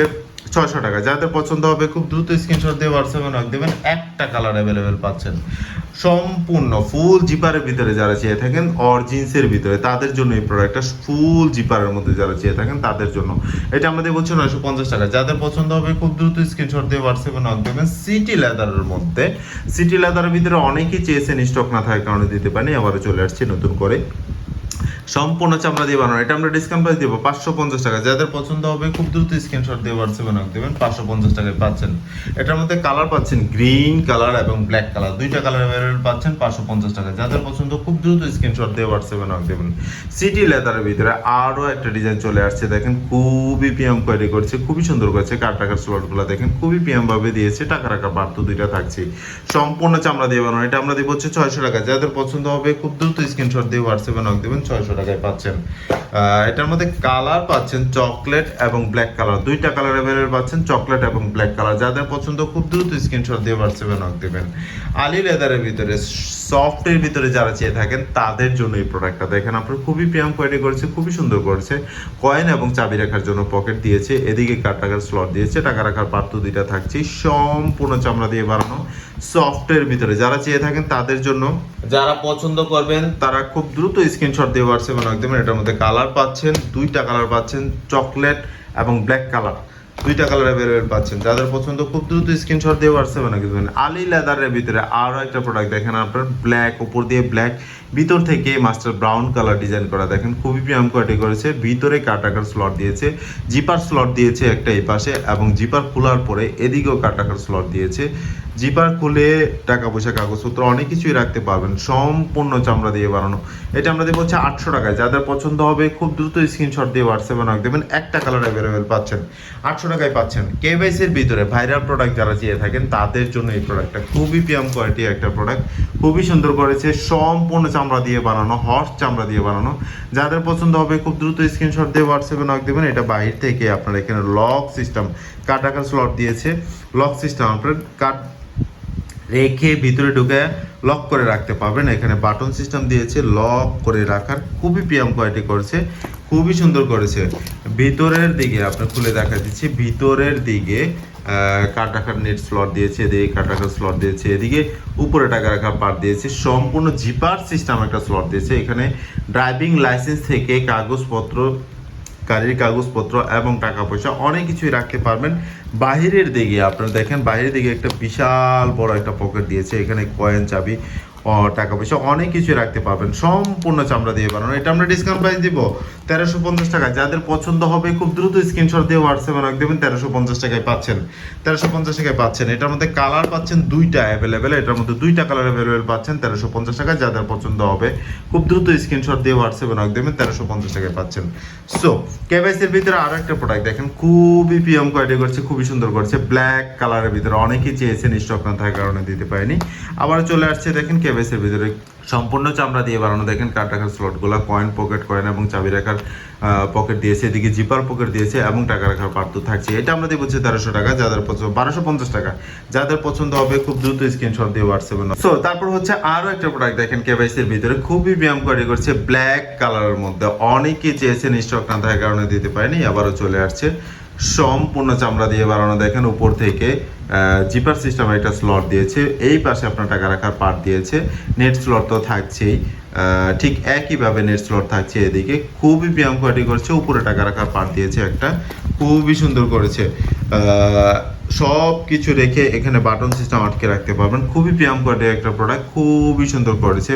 ছয়শো টাকা। যাদের পছন্দ হবে খুব দ্রুত স্ক্রিনশট দিয়ে হোয়াটসঅ্যাপে নক দেবেন। একটা কালার অ্যাভেলেবেল পাচ্ছেন। সম্পূর্ণ ফুল জিপারের ভিতরে যারা চেয়ে থাকেন অর জিন্সের ভিতরে, তাদের জন্য এই প্রোডাক্টটা ফুল জিপারের মধ্যে যারা চেয়ে থাকেন, তাদের জন্য। এটা আমাদের বলছে নয়শো পঞ্চাশ টাকা। যাদের পছন্দ হবে খুব দ্রুত স্ক্রিনশট দিয়ে হোয়াটসঅ্যাপে নক দেবেন। সিটি লেদারের মধ্যে। সিটি লেদারের ভিতরে অনেকেই চেয়েছেন স্টক না থাকার কারণে দিতে পারেনি, আবারও চলে আসছে নতুন করে। সম্পূর্ণ চামড়া দিয়ে বানানো। এটা আমরা ডিসকাউন্ট প্রাইস দেবো, পাঁচশো পঞ্চাশ টাকা। যাদের পছন্দ হবে, খুব দ্রুত স্ক্রিনশট দিয়ে হোয়াটসঅ্যাপে নক দেবেন, পাঁচশো পঞ্চাশ টাকায় পাচ্ছেন। এটার মধ্যে কালার পাচ্ছেন গ্রিন কালার এবং ব্ল্যাক কালার দুইটা কালার অ্যাভেলেবল পাচ্ছেন, পাঁচশো পঞ্চাশ টাকা যাদের পছন্দ, খুব দ্রুত স্ক্রিনশট দিয়ে হোয়াটসঅ্যাপে নক দেবেন। সিটি লেদারের ভিতরে আরও একটা ডিজাইন চলে আসছে, দেখেন খুবই পিএম কোয়ারি করছে, খুবই সুন্দর করেছে কার টাকার স্লটগুলো, দেখেন খুবই পিএম ভাবে দিয়েছে টাকা রাখা পার্থ দুইটা থাকছে। সম্পূর্ণ চামড়া দিয়ে বানানো। এটা আমরা দিব হচ্ছে ছয়শো টাকা। যাদের পছন্দ হবে, খুব দ্রুত স্ক্রিনশট দিয়ে হোয়াটসঅ্যাপে নক দেবেন, ছয়শো টাকায় পাচ্ছেন। এটার মধ্যে কালার পাচ্ছেন চকলেট এবং ব্ল্যাক কালার। দুইটা কালার অ্যাভেলেবল পাচ্ছেন, চকলেট এবং ব্ল্যাক কালার। যাদের পছন্দ, খুব দ্রুত স্ক্রিনশট দিয়ে হোয়াটসঅ্যাপে নক দেবেন। আলি লেদারের ভিতরে সফটের ভিতরে যারা চেয়ে থাকেন, তাদের জন্য এই প্রোডাক্টটা দেখেন, আপনার খুবই প্রিয়াম কোয়ালিটি করেছে, খুবই সুন্দর করেছে। কয়েন এবং চাবি রাখার জন্য পকেট দিয়েছে। এদিকে কার টাকার স্লট দিয়েছে, টাকা রাখার পাত্র দুইটা থাকছে সম্পূর্ণ চামড়া দিয়ে বানানো। সফটের ভিতরে। যারা চেয়ে থাকেন তাদের জন্য যারা পছন্দ করবেন তারা খুব দ্রুত স্ক্রিনশট দিয়ে হোয়াটসঅ্যাপে নক দেবেন। এটার মধ্যে কালার পাচ্ছেন দুইটা কালার পাচ্ছেন চকলেট এবং ব্ল্যাক কালার দুইটা কালার অ্যাভেলেবল পাচ্ছেন। যাদের পছন্দ খুব দ্রুত স্ক্রিনশট দিয়ে হোয়াটসঅ্যাপে নাকি দেবেন। আলি লেদারের ভিতরে আরও একটা প্রোডাক্ট দেখেন আপনার ব্ল্যাক উপর দিয়ে ব্ল্যাক ভিতর থেকে মাস্টার ব্রাউন কালার ডিজাইন করা দেখেন খুবই প্রিয়াম কোয়ালিটি করেছে। ভিতরে কাটাকার স্লট দিয়েছে জিপার স্লট দিয়েছে একটা এই পাশে এবং জিপার খোলার পরে এদিকেও কাটাকার স্লট দিয়েছে। জিপার খুলে টাকা পয়সা, কাগজপত্র অনেক কিছুই রাখতে পারবেন, সম্পূর্ণ চামড়া দিয়ে বানানো। এটা আমরা দেবো হচ্ছে আটশো টাকায়। যাদের পছন্দ হবে, খুব দ্রুত স্ক্রিনশট দিয়ে হোয়াটসঅ্যাপে নক দেবেন। একটা কালার অ্যাভেলেবেল পাচ্ছেন। আটশো টাকায় পাচ্ছেন। কেভাইসির ভিতরে ভাইরাল প্রোডাক্ট যারা চেয়ে থাকেন, তাদের জন্য এই প্রোডাক্টটা খুবই প্রিয়াম কোয়ালিটি একটা প্রোডাক্ট খুবই সুন্দর করেছে। সম্পূর্ণ চামড়া দিয়ে বানানো হর্স চামড়া দিয়ে বানানো। যাদের পছন্দ হবে, খুব দ্রুত স্ক্রিনশট দিয়ে হোয়াটসঅ্যাপে নক দেবেন। এটা বাইরে থেকে আপনার এখানে লক সিস্টেম কাটাকার স্লট দিয়েছে। লক সিস্টেম আপনার কাট রেখে ভিতরে ঢুকে লক করে রাখতে পারবেন। এখানে বাটন সিস্টেম দিয়েছে লক করে রাখার। খুবই পিএম কোয়ালিটি করেছে, খুবই সুন্দর করেছে। ভিতরের দিকে আপনার খুলে দেখা দিচ্ছি ভিতরের দিকে কার টাকার নেট স্লট দিয়েছে, এদিকে কার টাকার স্লট দিয়েছে, এদিকে উপরে টাকা রাখার পার দিয়েছে। সম্পূর্ণ জিপার সিস্টেম একটা স্লট দিয়েছে। এখানে ড্রাইভিং লাইসেন্স থেকে কাগজপত্র গাড়ির কাগজপত্র এবং টাকা পয়সা অনেক কিছুই রাখতে পারবেন। বাহিরের দিকে আপনারা দেখেন, বাহিরের দিকে একটা বিশাল বড় একটা পকেট দিয়েছে। এখানে কয়েন চাবি টাকা পয়সা, অনেক কিছু রাখতে পারবেন। সম্পূর্ণ চামড়া দিয়ে বানানো। এটা আমরা ডিসকাউন্ট প্রাইস দিব। তেরোশো পঞ্চাশ টাকা। যাদের পছন্দ হবে, খুব দ্রুত স্ক্রিনশট দিয়ে হোয়াটসঅ্যাপে রাখ দেবেন তেরোশো পঞ্চাশ টাকায় পাচ্ছেন। তেরোশো পঞ্চাশ টাকায় পাচ্ছেন। এটার মধ্যে কালার পাচ্ছেন দুইটা অ্যাভেলেবেল এটার মধ্যে দুইটা কালার অ্যাভেলেবেল পাচ্ছেন, তেরোশো পঞ্চাশ টাকা যাদের পছন্দ হবে, খুব দ্রুত স্ক্রিনশট দিয়ে হোয়াটসঅ্যাপে রাখ দেবেন তেরোশো পঞ্চাশ টাকায় পাচ্ছেন। সো কেভাইসির ভিতরে আরও একটা প্রোডাক্ট দেখেন। খুবই পিএম কোয়ালিটি করছে, খুবই সুন্দর করছে। ব্ল্যাক কালারের ভিতরে অনেকেই চেয়েছেন স্টক না থাকার কারণে দিতে পারেনি। আবার চলে আসছে, দেখেন কেভাইসির ভিতরে সম্পূর্ণ চামড়া দিয়ে বানানো। দেখেন কাঠ রাখার স্লটগুলো কয়েন পকেট কয়েন এবং চাবি রাখার পকেট দিয়েছে, এদিকে জিপার পকেট দিয়েছে এবং টাকা রাখার পার্থ থাকছে। এটা আমরা দিব হচ্ছে তেরোশো টাকা, যাদের পছন্দ, বারোশো পঞ্চাশ টাকা। যাদের পছন্দ হবে খুব দ্রুত স্ক্রিনশট দিয়ে হোয়াটসঅ্যাপে সো তারপর হচ্ছে আরও একটা প্রোডাক্ট দেখেন কেভাইসির ভিতরে খুবই ব্যায়াম করে করছে ব্ল্যাক কালারের মধ্যে। অনেকে চেয়েছেন স্টক না থাকার কারণে দিতে পারেনি, আবারও চলে আসছে। সম্পূর্ণ চামড়া দিয়ে বানানো। দেখেন উপর থেকে জিপার সিস্টেমের একটা স্লট দিয়েছে। এই পাশে আপনার টাকা রাখার পার্ট দিয়েছে। নেট স্লট তো থাকছেই। ঠিক একইভাবে নেট স্লট থাকছে এদিকে। খুবই ব্যায়াম কোয়ালিটি করছে। উপরে টাকা রাখার পার্ট দিয়েছে একটা। খুবই সুন্দর করেছে। সব কিছু রেখে এখানে বাটন সিস্টেম আটকে রাখতে পারবেন। খুবই প্রিয়াম কোয়ালিটি একটা প্রোডাক্ট খুবই সুন্দর করেছে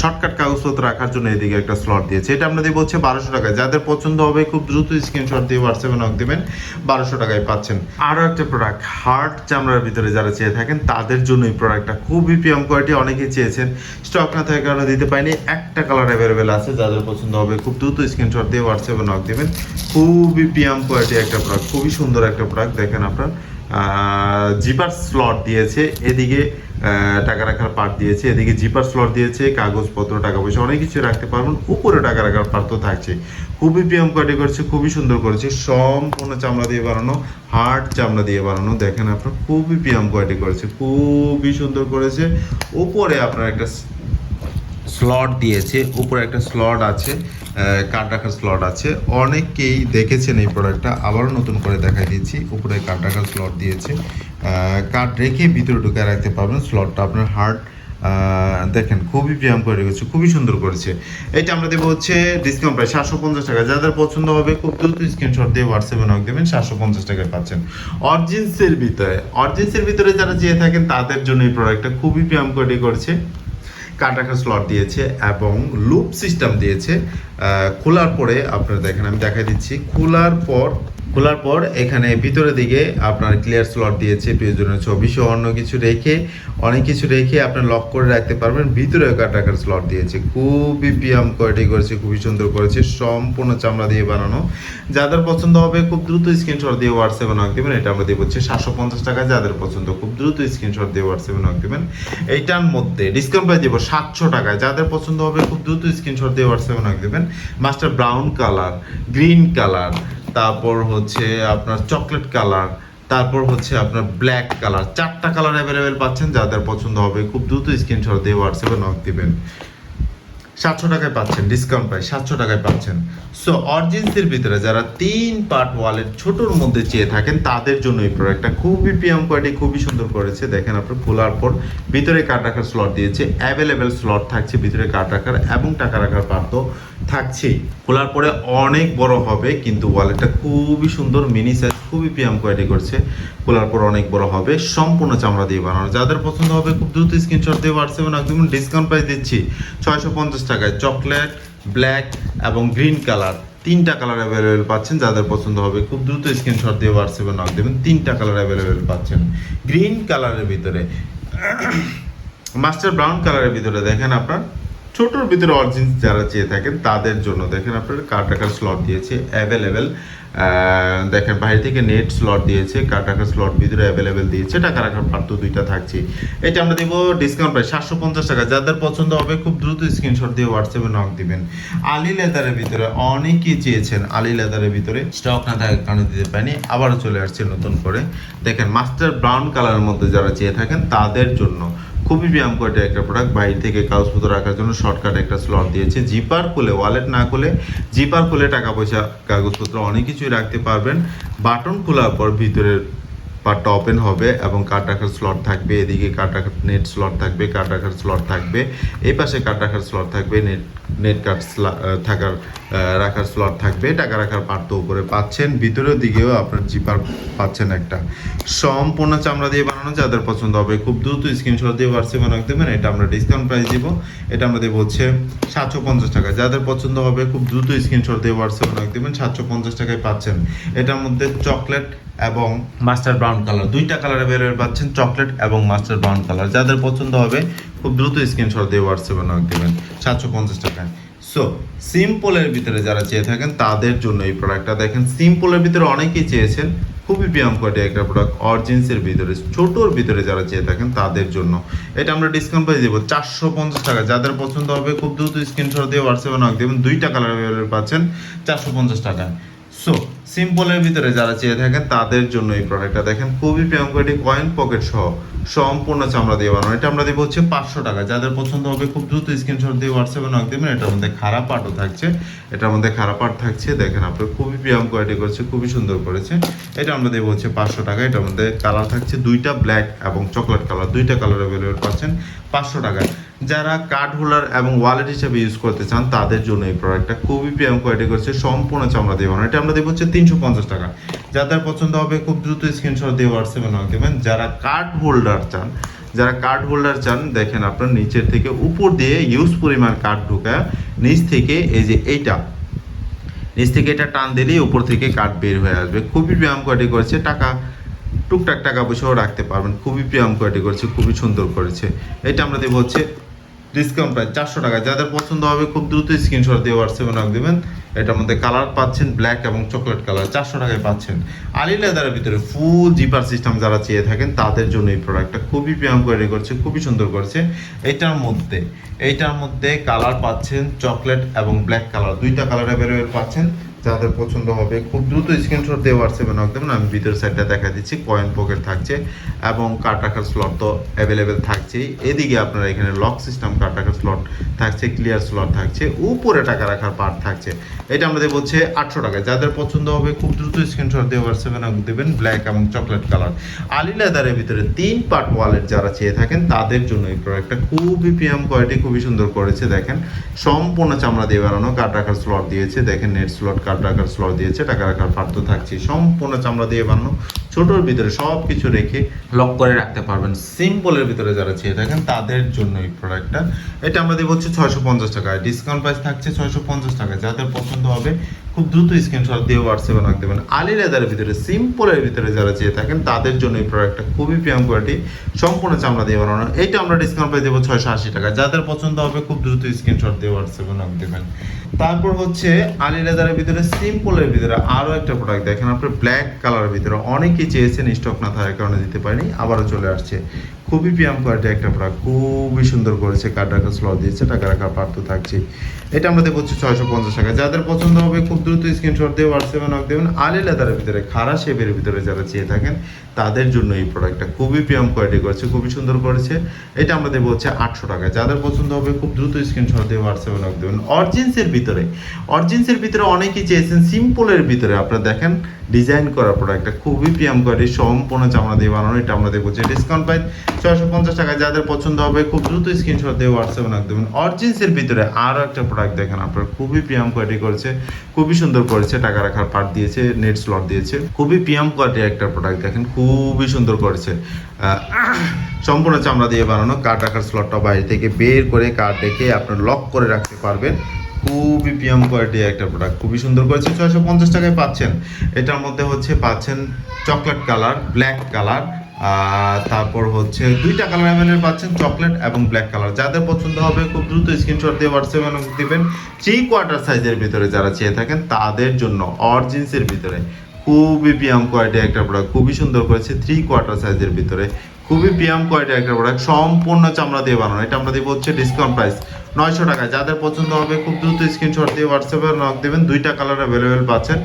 শর্টকাট কাগজপত্র রাখার জন্য এদিকে একটা স্লট দিয়েছে। এটা আপনাদের বলছে বারোশো টাকায়। যাদের পছন্দ হবে খুব দ্রুত স্ক্রিনশট দিয়ে হোয়াটসঅ্যাপে নক দেবেন, বারোশো টাকায় পাচ্ছেন। আরও একটা প্রোডাক্ট হার্ড চামড়ার ভিতরে যারা চেয়ে থাকেন, তাদের জন্য এই প্রোডাক্টটা খুবই প্রিয়াম কোয়ালিটি অনেকেই চেয়েছেন। স্টক না থাকার কারণে দিতে পারিনি। একটা কালার অ্যাভেলেবেল আছে, যাদের পছন্দ হবে খুব দ্রুত স্ক্রিনশট দিয়ে হোয়াটসঅ্যাপে নক দেবেন। খুবই প্রিয়াম কোয়ালিটি একটা প্রোডাক্ট খুবই সুন্দর একটা প্রোডাক্ট দেখেন আপনার। জিপার স্লট দিয়েছে, এদিকে টাকা রাখার পার্ট দিয়েছে, এদিকে জিপার স্লট দিয়েছে, কাগজপত্র, টাকা পয়সা, অনেক কিছু রাখতে পারবেন, উপরে টাকা রাখার পার্ট তো থাকছে। খুবই প্রিয়াম কোয়ালিটি করেছে, খুবই সুন্দর করেছে, সম্পূর্ণ চামড়া দিয়ে বানানো, হার্ড চামড়া দিয়ে বানানো, দেখেন আপনার, খুবই প্রিয়াম কোয়ালিটি করেছে, খুবই সুন্দর করেছে। উপরে আপনার একটা স্লট দিয়েছে, উপরে একটা স্লট আছে কার্ড রাখার স্লট আছে। অনেকেই দেখেছেন এই প্রোডাক্টটা আবারও নতুন করে দেখাই দিচ্ছি, উপরে কার্ড রাখার স্লট দিয়েছে। কার্ড রেখে ভিতরে ঢুকে রাখতে পারবেন স্লটটা আপনার হার্ট দেখেন খুবই ব্যায়াম করে রেখেছে, খুবই সুন্দর করেছে। এটা আমরা দেবো হচ্ছে ডিসকাউন্ট প্রায় সাতশো পঞ্চাশ টাকা। যাদের পছন্দ হবে, খুব দ্রুত স্ক্রিনশট দিয়ে হোয়াটসঅ্যাপে নক দেবেন, সাতশো পঞ্চাশ টাকায় পাচ্ছেন। অরজিন্সের ভিতরে অরজিন্সের ভিতরে যারা চেয়ে থাকেন, তাদের জন্য এই প্রোডাক্টটা খুবই ব্যায়াম করে করছে কাট রাখার স্লট দিয়েছে এবং লুপ সিস্টেম দিয়েছে খোলার পরে আপনারা দেখেন আমি দেখাই দিচ্ছি, খোলার পর খোলার পর এখানে ভিতরের দিকে আপনার ক্লিয়ার স্লট দিয়েছে, প্রয়োজনীয় ছবি সহ অন্য কিছু রেখে, অনেক কিছু রেখে আপনার লক করে রাখতে পারবেন। ভিতরে কাট রাখার স্লট দিয়েছে। খুবই পিয়াম কোয়ালিটি করেছে, খুবই সুন্দর করেছে। সম্পূর্ণ চামড়া দিয়ে বানানো। যাদের পছন্দ হবে খুব দ্রুত স্ক্রিনশট দিয়ে হোয়াটসঅ্যাপে নক দেবেন। এটা আমরা দিয়ে হচ্ছে সাতশো পঞ্চাশ টাকা। যাদের পছন্দ খুব দ্রুত স্ক্রিনশট দিয়ে হোয়াটসঅ্যাপে নক দেবেন। এইটার মধ্যে ডিসকাউন্ট প্রাইস দিব সাতশো টাকায়। যাদের পছন্দ হবে খুব দ্রুত স্ক্রিনশট দিয়ে হোয়াটসঅ্যাপে নক দেবেন। Mustard brown colour green colour তারপর হচ্ছে আপনার চকলেট কালার তারপর হচ্ছে আপনার ব্ল্যাক কালার চারটা কালার অ্যাভেলেবেল পাচ্ছেন, যাদের পছন্দ হবে, খুব দ্রুত স্ক্রিনশট দিয়ে হোয়াটসঅ্যাপে নক দিবেন। সাতশো টাকায় পাচ্ছেন ডিসকাউন্ট পাই সাতশো টাকায় পাচ্ছেন। সো অরিজিন্সের ভিতরে যারা তিন পার্ট ওয়ালেট ছোটোর মধ্যে চেয়ে থাকেন, তাদের জন্য এই প্রোডাক্টটা খুবই প্রিয়াম কোয়ালিটি খুবই সুন্দর করেছে। দেখেন আপনার খোলার পর ভিতরে কার্ড রাখার স্লট দিয়েছে অ্যাভেলেবেল স্লট থাকছে, ভিতরে কার্ড রাখার এবং টাকা রাখার তো থাকছেই। খোলার পরে অনেক বড় হবে, কিন্তু ওয়ালেটটা খুবই সুন্দর মিনি সাইজ খুবই প্রিয়াম কোয়ালিটি করছে। খোলার পর অনেক বড় হবে, সম্পূর্ণ চামড়া দিয়ে বানানো। যাদের পছন্দ হবে খুব দ্রুত স্ক্রিনশট দিয়ে হোয়াটসঅ্যাপে একদম ডিসকাউন্ট প্রাইস দিচ্ছি। ছয়শো পঞ্চাশ টাকায় চকলেট ব্ল্যাক এবং গ্রিন কালার তিনটা কালার অ্যাভেলেবেল পাচ্ছেন, যাদের পছন্দ হবে খুব দ্রুত স্ক্রিনশট দিয়ে হোয়াটসঅ্যাপে নক দেবেন। তিনটা কালার অ্যাভেলেবেল পাচ্ছেন। গ্রিন কালারের ভিতরে মাস্টার ব্রাউন কালারের ভিতরে দেখেন আপনার, ছোটোর ভিতরে অরিজিন যারা চেয়ে থাকেন তাদের জন্য দেখেন আপনার রাখার স্লট দিয়েছে অ্যাভেলেবেল দেখেন বাইরে থেকে নেট স্লট দিয়েছে কার্ড রাখার স্লট ভিতরে অ্যাভেলেবেল দিয়েছে, টাকা রাখার তো দুইটা থাকছে। এটা আমরা দিব ডিসকাউন্ট প্রাইস সাতশো পঞ্চাশ টাকা। যাদের পছন্দ হবে, খুব দ্রুত স্ক্রিনশট দিয়ে হোয়াটসঅ্যাপে নক দিবেন। আলি লেদারের ভিতরে অনেকেই চেয়েছেন আলি লেদারের ভিতরে। স্টক না থাকার কারণে দিতে পারিনি, আবারও চলে আসছে নতুন করে। দেখেন মাস্টার ব্রাউন কালারের মধ্যে যারা চেয়ে থাকেন, তাদের জন্য। খুবই ব্যায়াম করে একটা প্রোডাক্ট বাইরে থেকে কাগজপত্র রাখার জন্য শর্টকাট একটা স্লট দিয়েছে। জিপার খুলে ওয়ালেট না খুলে জিপার খুলে টাকা পয়সা কাগজপত্র অনেক কিছুই রাখতে পারবেন। বাটন খোলার পর ভিতরের পার্টটা ওপেন হবে এবং কার্ড রাখার স্লট থাকবে। এদিকে কার্ড রাখার নেট স্লট থাকবে কার্ড রাখার স্লট থাকবে। এই পাশে কার্ড রাখার স্লট থাকবে নেট নেট কার্ড থাকার রাখার স্লট থাকবে, টাকা রাখার পার্ট উপরে পাচ্ছেন, ভিতরের দিকেও আপনার জিপার পাচ্ছেন একটা। সম্পূর্ণ চামড়া দিয়ে বানানো, যাদের পছন্দ হবে খুব দ্রুত স্ক্রিনশট দিয়ে হোয়াটসঅ্যাপে নক দেবেন, এটা আমরা ডিসকাউন্ট প্রাইস দিব। এটা আমরা দেবো হচ্ছে সাতশো পঞ্চাশ টাকা। যাদের পছন্দ হবে খুব দ্রুত স্ক্রিনশট দিয়ে হোয়াটসঅ্যাপে নক দেবেন, সাতশো পঞ্চাশ টাকায় পাচ্ছেন। এটার মধ্যে চকলেট এবং মাস্টার ব্রাউন কালার দুইটা কালারে বের হয়ে পাচ্ছেন চকলেট এবং মাস্টার ব্রাউন কালার যাদের পছন্দ হবে খুব দ্রুত স্ক্রিনশট দিয়ে হোয়াটসঅ্যাপে নক দেবেন, সাতশো পঞ্চাশ টাকায়। সো সিম্পলের ভিতরে যারা চেয়ে থাকেন, তাদের জন্য এই প্রোডাক্টটা দেখেন। সিম্পলের ভিতরে অনেকেই চেয়েছেন, খুবই ব্যায়াম কোয়ালিটি একটা প্রোডাক্ট অরজিন্সের ভিতরে, ছোটোর ভিতরে যারা চেয়ে থাকেন, তাদের জন্য। এটা আমরা ডিসকাউন্ট পেয়ে দেবো, চারশো পঞ্চাশ টাকা। যাদের পছন্দ হবে, খুব দ্রুত স্ক্রিনশট দিয়ে হোয়াটসঅ্যাপে নক দেবেন। দুইটা কালার পাচ্ছেন, চারশো পঞ্চাশ টাকা সো সিম্পলের ভিতরে যারা চেয়ে থাকেন, তাদের জন্য এই প্রোডাক্টটা দেখেন, খুবই প্রিয়াম কোয়ালিটি কয়েন পকেট সহ সম্পূর্ণ চামড়া দিয়ে বানানো। এটা আমরা দেবো হচ্ছে পাঁচশো টাকা। যাদের পছন্দ হবে, খুব দ্রুত স্ক্রিনশট দিয়ে হোয়াটসঅ্যাপে নক দেবেন। এটার মধ্যে খারাপ পার্টও থাকছে। এটার মধ্যে খারাপ পার্ট থাকছে। দেখেন আপনার খুবই প্রিয়াম কোয়ালিটি করেছে, খুবই সুন্দর করেছে। এটা আমরা দেবো হচ্ছে পাঁচশো টাকা। এটার মধ্যে কালার থাকছে দুইটা ব্ল্যাক এবং চকলেট কালার দুইটা কালার অ্যাভেলেবেল পাচ্ছেন পাঁচশো টাকায় যারা কার্ড হোল্ডার এবং ওয়ালেট হিসেবে ইউজ করতে চান, তাদের জন্য এই প্রোডাক্টটা খুবই প্রিয়াম কোয়ালিটি করছে, সম্পূর্ণ চামড়া দিয়ে বানানো। এটা আমরা দেবো হচ্ছে তিনশো পঞ্চাশ টাকা। যাদের পছন্দ হবে খুব দ্রুত স্ক্রিনশট দিয়ে হোয়াটসঅ্যাপে নক দেবেন যারা কার্ড হোল্ডার চান, যারা কার্ড হোল্ডার চান, দেখেন আপনার নিচের থেকে উপর দিয়ে ইউজ পরিমাণ কার্ড ঢুকায় নিচ থেকে এই যে এইটা, নিচ থেকে এটা টান দিলেই উপর থেকে কাঠ বের হয়ে আসবে। খুবই ব্যায়াম কোয়ালিটি করেছে, টাকা, টুকটাক টাকা পয়সাও রাখতে পারবেন। খুবই ব্যায়াম কোয়ালিটি করেছে, খুবই সুন্দর করেছে। এটা আমরা দেবো হচ্ছে ডিসকাউন্ট প্রায় চারশো টাকা। যাদের পছন্দ হবে খুব দ্রুত স্ক্রিনশট দিয়ে হোয়াটসঅ্যাপে নক দেবেন এটার মধ্যে কালার পাচ্ছেন ব্ল্যাক এবং চকলেট কালার চারশো টাকায় পাচ্ছেন। আলি লেদারের ভিতরে ফুল জিপার সিস্টেম যারা চেয়ে থাকেন, তাদের জন্য এই প্রোডাক্টটা খুবই প্রিয়াম করে করছে, খুবই সুন্দর করছে। এটার মধ্যে এইটার মধ্যে কালার পাচ্ছেন চকলেট এবং ব্ল্যাক কালার দুইটা কালার অ্যাভেলেবেল পাচ্ছেন। যাদের পছন্দ হবে, খুব দ্রুত স্ক্রিনশট দিয়ে হোয়াটসঅ্যাপে নক দেবেন আমি ভিতরের সাইডটা দেখা দিচ্ছি কয়েন পকেট থাকছে এবং কার্ড রাখার স্লট তো অ্যাভেলেবেল থাকছেই। এদিকে আপনারা এখানে লক সিস্টেম কার্ড রাখার স্লট থাকছে ক্লিয়ার স্লট থাকছে, উপরে টাকা রাখার পার্ট থাকছে। এটা আমাদের বলছে আটশো টাকা যাদের পছন্দ হবে, খুব দ্রুত স্ক্রিনশট দিয়ে হোয়াটসঅ্যাপে নক দেবেন ব্ল্যাক এবং চকলেট কালার আলি লেদারের ভিতরে তিন পার্ট ওয়ালেট যারা চেয়ে থাকেন, তাদের জন্য এই প্রোডাক্টটা খুবই প্রিয়াম কোয়ালিটি খুবই সুন্দর করেছে, দেখেন। সম্পূর্ণ চামড়া দিয়ে বানানো কার্ড রাখার স্লট দিয়েছে, দেখেন নেট স্লট কার্ড রাখার স্লট দিয়েছে টাকা রাখার পার্থ থাকছে সম্পূর্ণ চামড়া দিয়ে বানানো। ছোটোর ভিতরে সব কিছু রেখে লক করে রাখতে পারবেন। সিম্পলের ভিতরে যারা চেয়ে থাকেন, তাদের জন্য এই প্রোডাক্টটা এটা আমরা দেবো হচ্ছে ছয়শো পঞ্চাশ টাকায় ডিসকাউন্ট প্রাইস থাকছে ছয়শো পঞ্চাশ টাকা। যাদের পছন্দ হবে, খুব দ্রুত স্ক্রিনশট দিয়ে হোয়াটসঅ্যাপে রাখ দেবেন। আলি লেদারের ভিতরে সিম্পলের ভিতরে যারা চেয়ে থাকেন, তাদের জন্য এই প্রোডাক্টটা খুবই প্রিয়াম কোয়ালিটি সম্পূর্ণ চামড়া দিয়ে বানানো। এইটা আমরা ডিসকাউন্ট প্রাইস দেবো ছয়শো আশি টাকা। যাদের পছন্দ হবে, খুব দ্রুত স্ক্রিনশট দিয়ে হোয়াটসঅ্যাপে রাখ দেবেন। তারপর হচ্ছে আলি লেদারের ভিতরে সিম্পলের ভিতরে আরও একটা প্রোডাক্ট দেখেন। আপনার ব্ল্যাক কালারের ভিতরে অনেকেই চেয়েছেন স্টক না থাকার কারণে দিতে পারিনি, আবারও চলে আসছে। খুবই প্রিয়াম কোয়ালিটি একটা প্রোডাক্ট খুবই সুন্দর করেছে কার্ড রাখার স্লট দিয়েছে, টাকা রাখার পার্ট তো থাকছে এটা আমরা দেবো হচ্ছে ছয়শো পঞ্চাশ টাকা। যাদের পছন্দ হবে, খুব দ্রুত স্ক্রিনশট দিয়ে হোয়াটসঅ্যাপে নক দেবেন। আলি লেদারের ভিতরে খারা শেপের ভিতরে যারা চেয়ে থাকেন, তাদের জন্য এই প্রোডাক্টটা খুবই প্রিয়াম কোয়ালিটি করেছে, খুবই সুন্দর করেছে। এটা আমরা দেবো হচ্ছে আটশো টাকা। যাদের পছন্দ হবে, খুব দ্রুত স্ক্রিনশট দিয়ে হোয়াটসঅ্যাপে নক দেবেন। অরজিন্সের ভিতরে অরজিন্সের ভিতরে অনেকেই চেয়েছেন সিম্পলের ভিতরে। আপনারা দেখেন ডিজাইন করা প্রোডাক্টটা খুবই প্রিয়াম কোয়ালিটি সম্পূর্ণ চামড়া দিয়ে বানানো, এটা আমরা দেখব যে ডিসকাউন্ট পাই ছয়শো পঞ্চাশ টাকা যাদের পছন্দ হবে, খুব দ্রুত স্ক্রিনশট দিয়ে হোয়াটসঅ্যাপে রাখ দেবেন। অরজিন্সের ভিতরে আরও একটা প্রোডাক্ট দেখেন আপনার, খুবই প্রিয়াম কোয়ালিটি করেছে, খুবই সুন্দর করেছে, টাকা রাখার পার্ট দিয়েছে নেট স্লট দিয়েছে, খুবই প্রিয়াম কোয়ালিটির একটা প্রোডাক্ট দেখেন, খুবই সুন্দর করেছে। সম্পূর্ণ চামড়া দিয়ে বানানো কার্ড রাখার স্লটটা বাইরে থেকে বের করে কার্ড রেখে আপনার লক করে রাখতে পারবেন। খুবই প্রিয়াম কোয়ালিটি একটা প্রোডাক্ট খুবই সুন্দর করেছে, ছয়শো পঞ্চাশ টাকায় পাচ্ছেন। এটার মধ্যে হচ্ছে পাচ্ছেন চকলেট কালার ব্ল্যাক কালার তারপর হচ্ছে দুইটা কালার অ্যাভেলেবল পাচ্ছেন চকলেট এবং ব্ল্যাক কালার যাদের পছন্দ হবে, খুব দ্রুত স্ক্রিনশট দিয়ে হোয়াটসঅ্যাপে দিবেন। থ্রি কোয়ার্টার সাইজের ভিতরে যারা চেয়ে থাকেন, তাদের জন্য অরজিন্সের ভিতরে খুবই প্রিয়াম কোয়ালিটি একটা প্রোডাক্ট খুবই সুন্দর করেছে থ্রি কোয়ার্টার সাইজের ভিতরে। খুবই প্রিয়াম কোয়ালিটি একটা প্রোডাক্ট সম্পূর্ণ চামড়া দিয়ে বানানো। এটা আমরা দিব হচ্ছে ডিসকাউন্ট প্রাইস নয়শো টাকা যাদের পছন্দ হবে, খুব দ্রুত স্ক্রিনশট দিয়ে হোয়াটসঅ্যাপে নক দেবেন। দুইটা কালার অ্যাভেলেবেল পাচ্ছেন।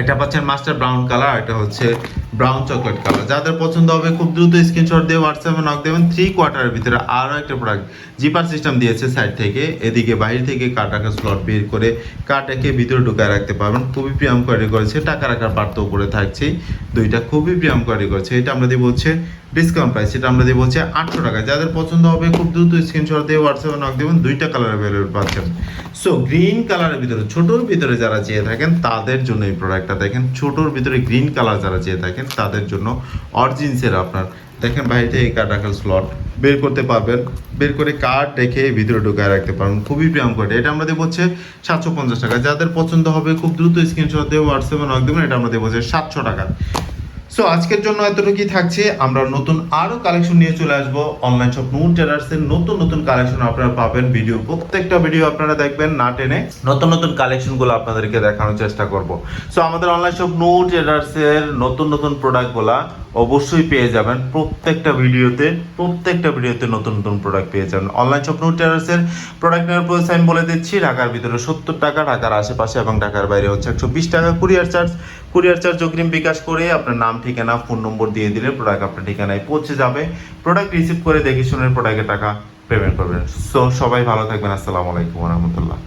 একটা পাচ্ছেন মাস্টার ব্রাউন কালার একটা হচ্ছে ব্রাউন চকলেট কালার যাদের পছন্দ হবে, খুব দ্রুত স্ক্রিনশট দিয়ে হোয়াটসঅ্যাপে নক দেবেন। থ্রি কোয়ার্টারের ভিতরে আরও একটা প্রোডাক্ট জিপার সিস্টেম দিয়েছে সাইড থেকে। এদিকে বাইরে থেকে রাখার স্লট বের করে কাটাকে ভিতরে ঢুকায় রাখতে পারবেন। খুবই প্রিয়াম কোয়ারি করেছে, টাকা রাখার পার্থ করে থাকছে। দুইটা খুবই প্রিয়াম কোয়ারি করেছে। এটা আমরা দিব হচ্ছে ডিসকাউন্ট প্রাইস সেটা আমরা দিব হচ্ছে আটশো টাকা। যাদের পছন্দ হবে, খুব দ্রুত স্ক্রিনশট দিয়ে হোয়াটসঅ্যাপে নক দেবেন, দুইটা কালার অ্যাভেলেবল পাচ্ছেন। সো গ্রিন কালারের ভিতরে, ছোটোর ভিতরে যারা চেয়ে থাকেন, তাদের জন্য এই প্রোডাক্টটা দেখেন। ছোটোর ভিতরে গ্রিন কালার যারা চেয়ে থাকেন, তাদের জন্য অরিজিনসের আপনার, দেখেন বাইরে এই কার্ড রাখার স্লট বের করতে পারবেন। বের করে কার্ড রেখে ভিতরে ঢুকায় রাখতে পারবেন। খুবই প্রিয়াম করে এটা আমরা দেবো হচ্ছে সাতশো পঞ্চাশ টাকা। যাদের পছন্দ হবে, খুব দ্রুত স্ক্রিনশট দিয়ে হোয়াটসঅ্যাপে নক দেবেন। এটা আমরা দেবো হচ্ছে সাতশো টাকা। সো আজকের জন্য এতটুকুই থাকছে। আমরা নতুন আরও কালেকশন নিয়ে চলে আসব। অনলাইন শপ নূর ট্রেডার্সের নতুন নতুন কালেকশন আপনারা পাবেন। ভিডিও প্রত্যেকটা ভিডিও আপনারা দেখবেন, না টেনে নতুন নতুন কালেকশনগুলো আপনাদেরকে দেখানোর চেষ্টা করব। সো আমাদের অনলাইন শপ নূর ট্রেডার্সের নতুন নতুন প্রোডাক্টগুলা অবশ্যই পেয়ে যাবেন। প্রত্যেকটা ভিডিওতে প্রত্যেকটা ভিডিওতে নতুন নতুন প্রোডাক্ট পেয়ে যাবেন। অনলাইন শপ নূর ট্রেডার্সের প্রোডাক্ট নেওয়ার প্রাইস আমি বলে দিচ্ছি। ঢাকার ভিতরে সত্তর টাকা, ঢাকার আশেপাশে এবং ঢাকার বাইরে হচ্ছে একশো বিশ টাকা। কুরিয়ার চার্জ কুরিয়ার চার্জ অগ্রিম বিকাশ করে আপনার নাম, ঠিকানা, ফোন নম্বর দিয়ে দিলে প্রোডাক্ট আপনার ঠিকানায় পৌঁছে যাবে। প্রোডাক্ট রিসিভ করে দেখে শুনে প্রোডাক্টের টাকা পেমেন্ট করবেন। সো সবাই ভালো থাকবেন। আসসালামু আলাইকুম রহমতুল্লাহ।